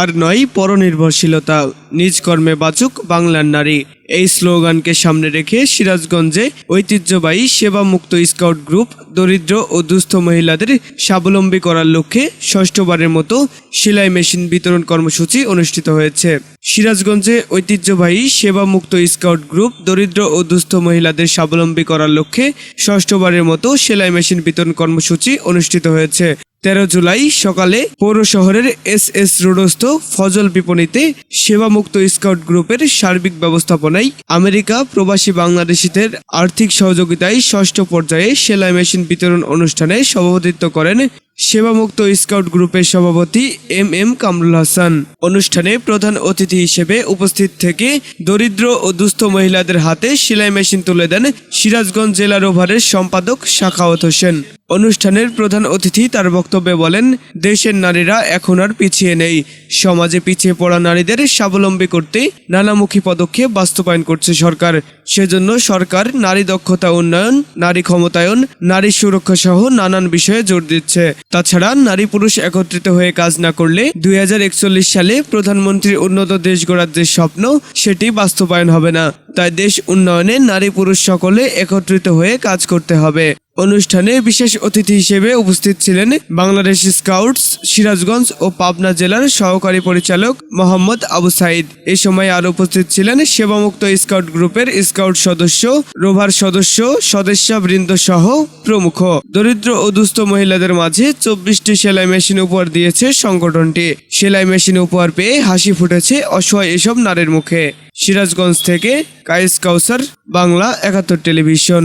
আর নয়, পরনির্ভরশীলতা। নিজ কর্মে বাঁচুক বাংলার নারী। এই স্লোগানকে সামনে রেখে সিরাজগঞ্জে ঐতিহ্যবাহী সেবামুক্ত স্কাউট গ্রুপ দরিদ্র ও দুস্থ মহিলাদের স্বাবলম্বী করার লক্ষ্যে ষষ্ঠবারের মতো সেলাই মেশিন বিতরণ কর্মসূচি অনুষ্ঠিত হয়েছে। সিরাজগঞ্জে ঐতিহ্যবাহী সেবামুক্ত স্কাউট গ্রুপ দরিদ্র ও দুস্থ মহিলাদের স্বাবলম্বী করার লক্ষ্যে ষষ্ঠবারের মতো সেলাই মেশিন বিতরণ কর্মসূচি অনুষ্ঠিত হয়েছে। তেরো জুলাই সকালে পৌর শহরের এস এস রোডস্থ ফজল বিপণীতে সেবামুক্ত স্কাউট গ্রুপের সার্বিক ব্যবস্থাপনায় আমেরিকা, প্রবাসী বাংলাদেশিদের আর্থিক সহযোগিতায় ষষ্ঠ পর্যায়ে সেলাই মেশিন বিতরণ অনুষ্ঠানে সভাপতিত্ব করেন সেবামুক্ত স্কাউট গ্রুপের সভাপতি এম এম কামরুল হাসান। অনুষ্ঠানে প্রধান অতিথি হিসেবে উপস্থিত থেকে দরিদ্র ও দুস্থ মহিলাদের হাতে সেলাই মেশিন তুলে দেন সিরাজগঞ্জ জেলা রোভারের সম্পাদক শাখাওয়াত হোসেন। অনুষ্ঠানের প্রধান অতিথি তার বক্তব্যে বলেন, দেশের নারীরা এখন আর পিছিয়ে নেই। সমাজে পিছিয়ে পড়া নারীদের স্বাবলম্বী করতে নানামুখী পদক্ষেপ বাস্তবায়ন করছে সরকার। সেজন্য সরকার নারী দক্ষতা উন্নয়ন, নারী ক্ষমতায়ন, নারী সুরক্ষা সহ নানান বিষয়ে জোর দিচ্ছে। তাছাড়া নারী পুরুষ একত্রিত হয়ে কাজ না করলে দুই হাজার একচল্লিশ সালে প্রধানমন্ত্রীর উন্নত দেশ গড়ার যে স্বপ্ন, সেটি বাস্তবায়ন হবে না। তাই দেশ উন্নয়নে নারী পুরুষ সকলে একত্রিত হয়ে কাজ করতে হবে। অনুষ্ঠানে বিশেষ অতিথি হিসেবে উপস্থিত ছিলেন বাংলাদেশ স্কাউটস, সিরাজগঞ্জ ও পাবনা জেলার সহকারী পরিচালক মোহাম্মদ আবু সাইদ। এ সময় আর উপস্থিত ছিলেন সেবামুক্ত স্কাউট গ্রুপের স্কাউট সদস্য, রোভার সদস্য, সদস্যবৃন্দ সহ প্রমুখ। দরিদ্র ও দুস্থ মহিলাদের মাঝে চব্বিশটি সেলাই মেশিন উপহার দিয়েছে সংগঠনটি। সেলাই মেশিন উপহার পেয়ে হাসি ফুটেছে অসহায় এসব নারীর মুখে। সিরাজগঞ্জ থেকে কাইস কাউসার, বাংলা একাত্তর টেলিভিশন।